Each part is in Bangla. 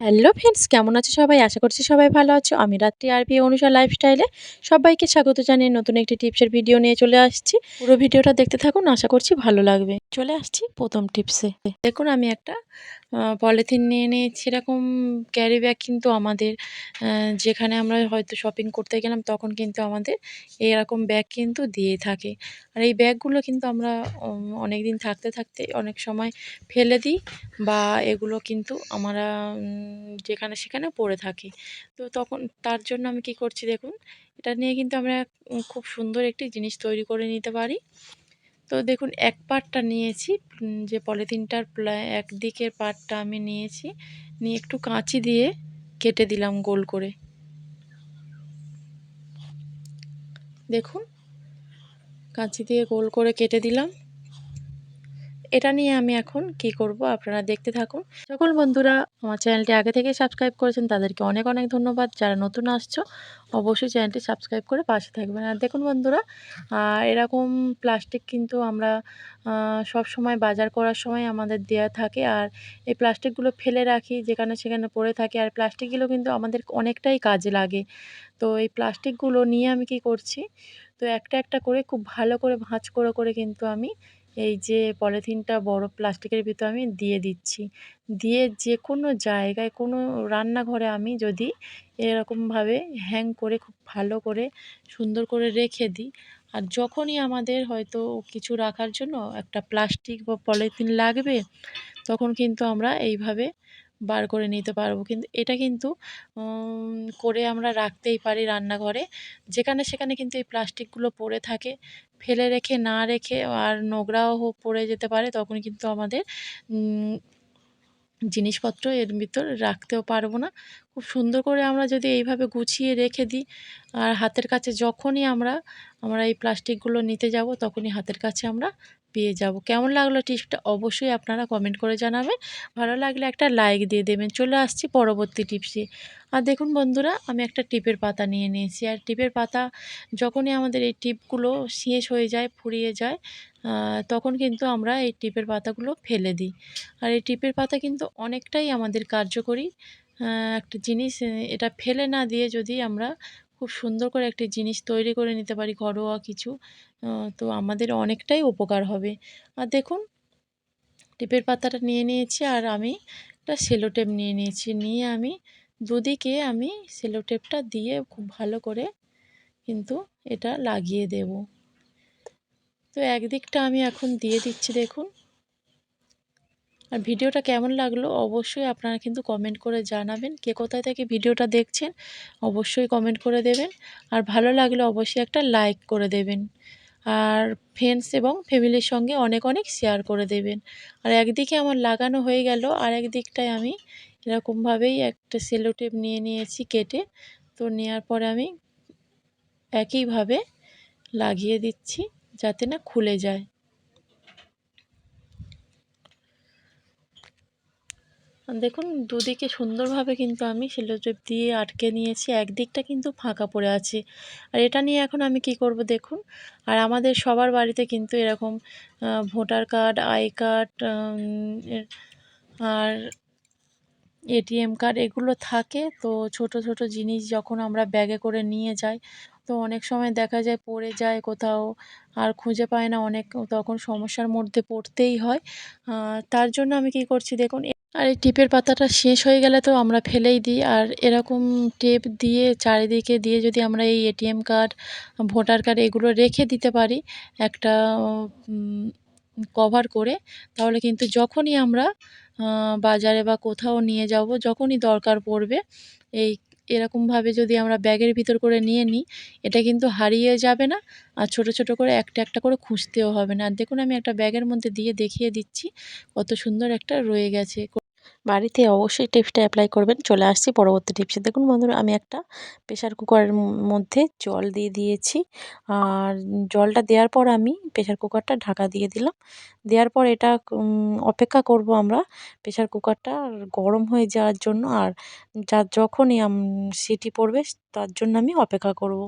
হ্যালো ফ্রেন্ডস, কেমন আছে সবাই? আশা করছি সবাই ভালো আছো। আমি রাত্রি আর বিয়ে অনুসার লাইফস্টাইলে সবাইকে স্বাগত জানিয়ে নতুন একটি টিপসের ভিডিও নিয়ে চলে আসছি। পুরো ভিডিওটা দেখতে থাকুন, আশা করছি ভালো লাগবে। চলে আসছি প্রথম টিপসে দেখুন, আমি একটা পলিথিন নিয়ে নিয়েছি এরকম ক্যারি ব্যাগ কিন্তু আমাদের যেখানে আমরা হয়তো শপিং করতে গেলাম তখন কিন্তু আমাদের এরকম ব্যাগ কিন্তু দিয়ে থাকে। আর এই ব্যাগগুলো কিন্তু আমরা অনেক দিন থাকতে থাকতে অনেক সময় ফেলে দিই বা এগুলো কিন্তু আমরা যেখানে সেখানে পড়ে থাকি। তো তখন তার জন্য আমি কি করছি দেখুন, এটা নিয়ে কিন্তু আমরা খুব সুন্দর একটি জিনিস তৈরি করে নিতে পারি। তো দেখুন, এক পাটটা নিয়েছি। যে পলিথিনটার এক দিকের পাটটা আমি নিয়েছি। নিয়ে একটু কাঁচি দিয়ে কেটে দিলাম গোল করে। দেখুন, কাঁচি দিয়ে গোল করে কেটে দিলাম। এটা নিয়ে আমি এখন কি করব আপনারা দেখতে থাকুন। সকল বন্ধুরা আমার চ্যানেলটি আগে থেকে সাবস্ক্রাইব করেছেন, তাদেরকে অনেক অনেক ধন্যবাদ। যারা নতুন আসছো, অবশ্যই চ্যানেলটি সাবস্ক্রাইব করে পাশে থাকবেন। আর দেখুন বন্ধুরা এরকম প্লাস্টিক কিন্তু আমরা সব সময় বাজার করার সময় আমাদের দেয়া থাকে। আর এই প্লাস্টিকগুলো ফেলে রাখি, যেখানে সেখানে পড়ে থাকে। আর প্লাস্টিকগুলো কিন্তু আমাদের অনেকটাই কাজে লাগে। তো এই প্লাস্টিকগুলো নিয়ে আমি কি করছি, তো একটা একটা করে, খুব ভালো করে ভাঁজ করে করে কিন্তু আমি এই যে পলিথিনটা বড় প্লাস্টিকের ভিতর আমি দিয়ে দিচ্ছি। দিয়ে যে কোনো জায়গায়, কোনো রান্নাঘরে আমি যদি এরকমভাবে হ্যাং করে খুব ভালো করে, সুন্দর করে রেখে দিই, আর যখনই আমাদের হয়তো কিছু রাখার জন্য একটা প্লাস্টিক বা পলিথিন লাগবে, তখন কিন্তু আমরা এইভাবে বার করে নিতে পারব। কিন্তু এটা কিন্তু করে আমরা রাখতেই পারি রান্নাঘরে। যেখানে সেখানে কিন্তু এই প্লাস্টিকগুলো পড়ে থাকে। ফেলে রেখে, না রেখে আর নোংরাও পড়ে যেতে পারে তখন কিন্তু আমাদের জিনিসপত্র এর ভিতর রাখতেও পারব না। খুব সুন্দর করে আমরা যদি এইভাবে গুছিয়ে রেখে দিই, আর হাতের কাছে যখনই আমরা আমরা এই প্লাস্টিকগুলো নিতে যাব, তখনই হাতের কাছে আমরা পেয়ে যাব। কেমন লাগল টিপসটা অবশ্যই আপনারা কমেন্ট করে জানাবেন। ভালো লাগলে একটা লাইক দিয়ে দেবেন। চলে আসছি পরবর্তী টিপসে আর দেখুন বন্ধুরা, আমি একটা টিপের পাতা নিয়ে নিয়েছি। আর টিপের পাতা যখনই আমাদের এই টিপগুলো শেষ হয়ে যায়, ফুরিয়ে যায় তখন কিন্তু আমরা এই টিপের পাতাগুলো ফেলে দিই। আর এই টিপের পাতা কিন্তু অনেকটাই আমাদের কার্যকরী। একটা জিনিস এটা ফেলে না দিয়ে যদি আমরা খুব সুন্দর করে একটি জিনিস তৈরি করে নিতে পারি, ঘরোয়া কিছু তো আমাদের অনেকটাই উপকার হবে। আর দেখুন, টিপের পাতাটা নিয়ে নিয়েছি আর আমি একটা সেলো টেপ নিয়ে নিয়েছি। নিয়ে আমি দুদিকে আমি সেলো টেপটা দিয়ে খুব ভালো করে কিন্তু এটা লাগিয়ে দেব। তো একদিকটা আমি এখন দিয়ে দিচ্ছি দেখুন। আর ভিডিওটা কেমন লাগল অবশ্যই আপনারা কিন্তু কমেন্ট করে জানাবেন। কে কোথায় থেকে ভিডিওটা দেখছেন অবশ্যই কমেন্ট করে দেবেন। আর ভালো লাগলে অবশ্যই একটা লাইক করে দেবেন। আর ফ্রেন্ডস এবং ফ্যামিলির সঙ্গে অনেক অনেক শেয়ার করে দেবেন। আর একদিকে আমার লাগানো হয়ে গেল, আর একদিকটায় আমি এরকমভাবেই একটা সেলোটেপ নিয়ে নিয়েছি কেটে। তো নেওয়ার পরে আমি একইভাবে লাগিয়ে দিচ্ছি যাতে না খুলে যায়। দেখুন, দুদিকে সুন্দরভাবে কিন্তু আমি সেলো টেপ দিয়ে আটকে নিয়েছি। একদিকটা কিন্তু ফাঁকা পড়ে আছে। আর এটা নিয়ে এখন আমি কি করব দেখুন? আর আমাদের সবার বাড়িতে কিন্তু এরকম ভোটার কার্ড, আই কার্ড আর এটিএম কার্ড এগুলো থাকে। তো ছোট ছোট জিনিস যখন আমরা ব্যাগে করে নিয়ে যাই, তো অনেক সময় দেখা যায় পড়ে যায় কোথাও, আর খুঁজে পায় না অনেক, তখন সমস্যার মধ্যে পড়তেই হয়। তার জন্য আমি কি করছি দেখুন, আর এই টিপের পাতাটা শেষ হয়ে গেলে তো আমরা ফেলেই দিই। আর এরকম টেপ দিয়ে, চারিদিকে দিয়ে যদি আমরা এই এটিএম কার্ড ভোটার কার্ড এগুলো রেখে দিতে পারি, একটা কভার করে, তাহলে কিন্তু যখনই আমরা বাজারে বা কোথাও নিয়ে যাব, যখনই দরকার পড়বে, এই এরকমভাবে যদি আমরা ব্যাগের ভিতর করে নিয়ে নিই, এটা কিন্তু হারিয়ে যাবে না, আর ছোট ছোট করে একটা একটা করে খুঁজতেও হবে না। আর দেখুন, আমি একটা ব্যাগের মধ্যে দিয়ে দেখিয়ে দিচ্ছি, কত সুন্দর একটা রয়ে গেছে। বাড়িতে অবশ্যই টিপসটা অ্যাপ্লাই করবেন। চলে আসছি পরবর্তী টিপসে দেখুন বন্ধুরা, আমি একটা প্রেশার কুকারের মধ্যে জল দিয়ে দিয়েছি। আর জলটা দেওয়ার পর আমি প্রেশার কুকারটা ঢাকা দিয়ে দিলাম। দেওয়ার পর এটা অপেক্ষা করব আমরা প্রেশার কুকারটা গরম হয়ে যাওয়ার জন্য। আর যা যখনই সিটি পড়বে তার জন্য আমি অপেক্ষা করব।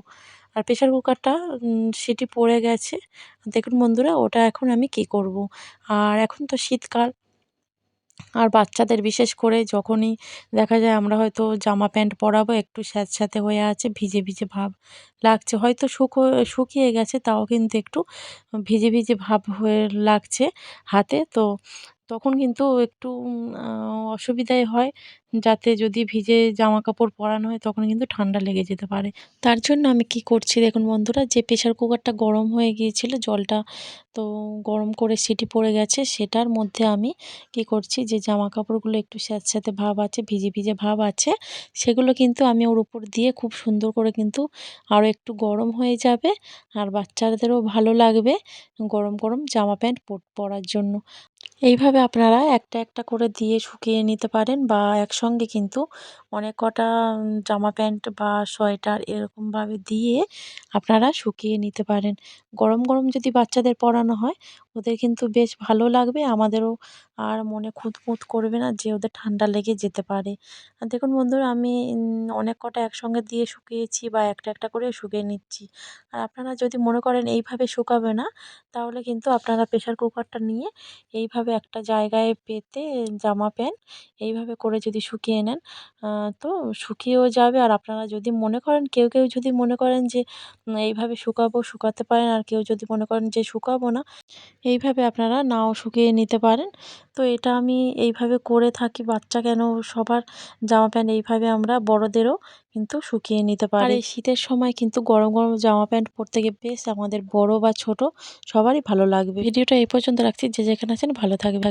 আর প্রেশার কুকারটা সিটি পড়ে গেছে। দেখুন বন্ধুরা, ওটা এখন আমি কি করব? আর এখন তো শীতকাল। আর বাচ্চাদের বিশেষ করে যখনই দেখা যায় আমরা হয়তো জামা প্যান্ট পরাবো, একটু স্যাঁতস্যাঁতে হয়ে আছে, ভিজে ভিজে ভাব লাগছে। হয়তো শুকো, শুকিয়ে গেছে, তাও কিন্তু একটু ভিজে ভিজে ভাব হয়ে লাগছে হাতে। তো তখন কিন্তু একটু অসুবিধাই হয়। যাতে যদি ভিজে জামা কাপড় পরানো হয়, তখন কিন্তু ঠান্ডা লেগে যেতে পারে। তার জন্য আমি কি করছি দেখুন বন্ধুরা, যে প্রেশার কুকারটা গরম হয়ে গিয়েছিল, জলটা তো গরম করে সিটি পড়ে গেছে, সেটার মধ্যে আমি কি করছি যে জামা কাপড়গুলো একটু স্যাঁতস্যাঁতে ভাব আছে, ভিজে ভিজে ভাব আছে, সেগুলো কিন্তু আমি ওর উপর দিয়ে খুব সুন্দর করে কিন্তু আরও একটু গরম হয়ে যাবে আর বাচ্চাদেরও ভালো লাগবে গরম গরম জামা প্যান্ট পরার জন্য। এইভাবে আপনারা একটা একটা করে দিয়ে শুকিয়ে নিতে পারেন বা একসঙ্গে কিন্তু অনেক কটা জামা প্যান্ট বা সোয়েটার এরকমভাবে দিয়ে আপনারা শুকিয়ে নিতে পারেন। গরম গরম যদি বাচ্চাদের পরানো হয়। ওদের কিন্তু বেশ ভালো লাগবে, আমাদেরও আর মনে খুঁতখুঁত করবে না যে ওদের ঠান্ডা লেগে যেতে পারে। আর দেখুন বন্ধুরা, আমি অনেক কটা একসঙ্গে দিয়ে শুকিয়েছি বা একটা একটা করে শুকিয়ে নিচ্ছি। আর আপনারা যদি মনে করেন এইভাবে শুকাবে না, তাহলে কিন্তু আপনারা প্রেশার কুকারটা নিয়ে এইভাবে একটা জায়গায় পেতে জামা প্যান্ট এইভাবে করে যদি শুকিয়ে নেন তো শুকিয়েও যাবে। আর আপনারা যদি মনে করেন, কেউ কেউ যদি মনে করেন যে এইভাবে শুকাবো, শুকাতে পারেন। আর কেউ যদি মনে করেন যে, শুকাবো না। এইভাবে আপনারা নাও শুকিয়ে নিতে পারেন। তো এটা আমি এইভাবে করে থাকি বাচ্চা কেন সবার জামা প্যান্ট এইভাবে আমরা বড়দেরও কিন্তু শুকিয়ে নিতে পারি। আর এই শীতের সময় কিন্তু গরম গরম জামা প্যান্ট পরতে গিয়ে বেশ আমাদের বড় বা ছোট সবারই ভালো লাগবে। ভিডিওটা এই পর্যন্ত রাখছি যে যেখানে আছেন ভালো থাকবে